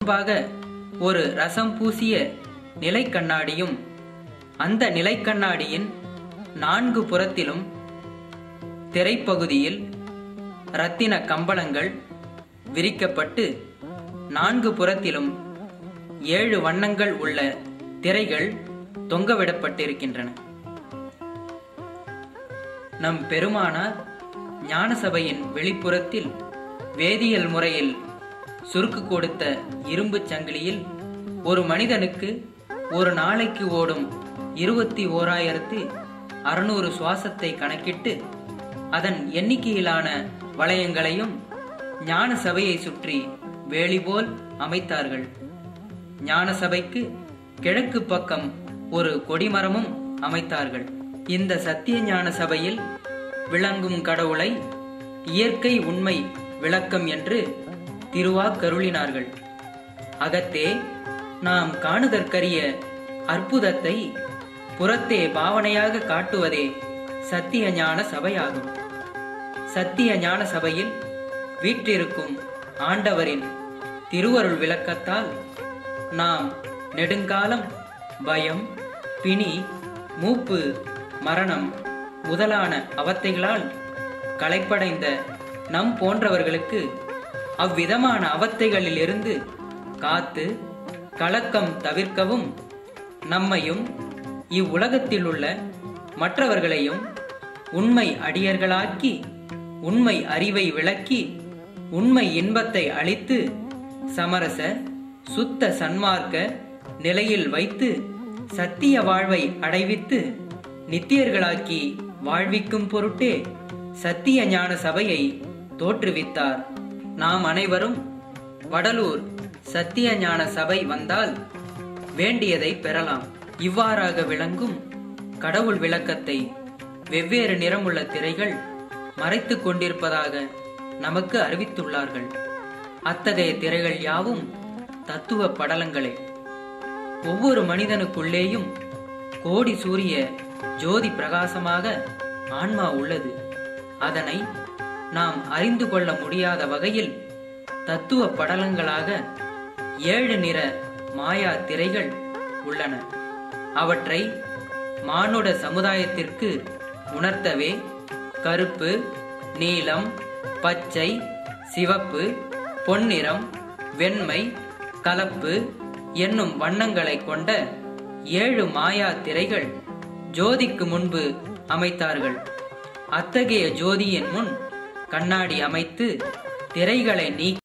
முன்பாக ஒரு ரசம் பூசிய நிலைக்கண்ணாடியும் அந்த நிலைக்கண்ணாடியின் நான்கு புறத்திலும் திரைப்பகுதியில் இரத்தின கம்பளங்கள் விரிக்கப்பட்டு நான்கு புறத்திலும் ஏழு வண்ணங்கள் உள்ள திரைகள் தொங்கவிடப்பட்டிருக்கின்றன. நம் பெருமானார் ஞானசபையின் வெளிப்புறத்தில் வேதியியல் முறையில் சுருக்கு கொடுத்த இரும்புச் சங்கிலியில் ஒரு மனிதனுக்கு ஒரு நாளைக்கு ஓடும் இருபத்தி ஓராயிரத்து அறுநூறு சுவாசத்தை கணக்கிட்டு அதன் எண்ணிக்கையிலான வளையங்களையும் ஞான சபையை சுற்றி வேலி போல் அமைத்தார்கள். ஞான சபைக்கு கிழக்கு பக்கம் ஒரு கொடிமரமும் அமைத்தார்கள். இந்த சத்திய ஞான சபையில் விளங்கும் கடவுளை இயற்கை உண்மை விளக்கம் என்று திருவாக்கருளினார்கள் அகத்தே நாம் காணுதற்கரிய அற்புதத்தை புறத்தே பாவனையாக காட்டுவதே சத்திய ஞான சபையாகும். சத்திய ஞான சபையில் வீற்றிருக்கும் ஆண்டவரின் திருவருள் விளக்கத்தால் நாம் நெடுங்காலம் பயம் பிணி மூப்பு மரணம் முதலான அவத்தைகளால் களைப்படைந்த நம் போன்றவர்களுக்கு அவ்விதமான அவத்தைகளிலிருந்து காத்து கலக்கம் தவிர்க்கவும் நம்மையும் இவ்வுலகத்தில் உள்ள மற்றவர்களையும் உண்மை அடியர்களாக்கி உண்மை அறிவை விளக்கி உண்மை இன்பத்தை அளித்து சமரச சுத்த சன்மார்க்க நிலையில் வைத்து சத்திய வாழ்வை அடைவித்து நித்தியர்களாக்கி வாழ்விக்கும் பொருட்டே சத்திய ஞான சபையை தோற்றுவித்தார். நாம் அனைவரும் வடலூர் சத்திய ஞான சபை வந்தால் வேண்டியதை பெறலாம். இவ்வாறாக விளங்கும் கடவுள் விளக்கத்தை வெவ்வேறு நிறமுள்ள திரைகள் மறைத்து கொண்டிருப்பதாக நமக்கு அறிவித்துள்ளார்கள். அத்தகைய திரைகள் யாவும் தத்துவ படலங்களே. ஒவ்வொரு மனிதனுக்குள்ளேயும் கோடி சூரிய ஜோதி பிரகாசமாக ஆன்மா உள்ளது. அதனை நாம் அறிந்து கொள்ள முடியாத வகையில் தத்துவ படலங்களாக ஏழு நிற மாயா திரைகள் உள்ளன. அவற்றை மானுட சமுதாயத்திற்கு உணர்த்தவே கருப்பு நீலம் பச்சை சிவப்பு பொன்னிறம் வெண்மை கலப்பு என்னும் வண்ணங்களை கொண்ட ஏழு மாயா திரைகள் ஜோதிக்கு முன்பு அமைத்தார்கள். அத்தகைய ஜோதியின் முன் கண்ணாடி அமைத்து திரைகளை நீக்கி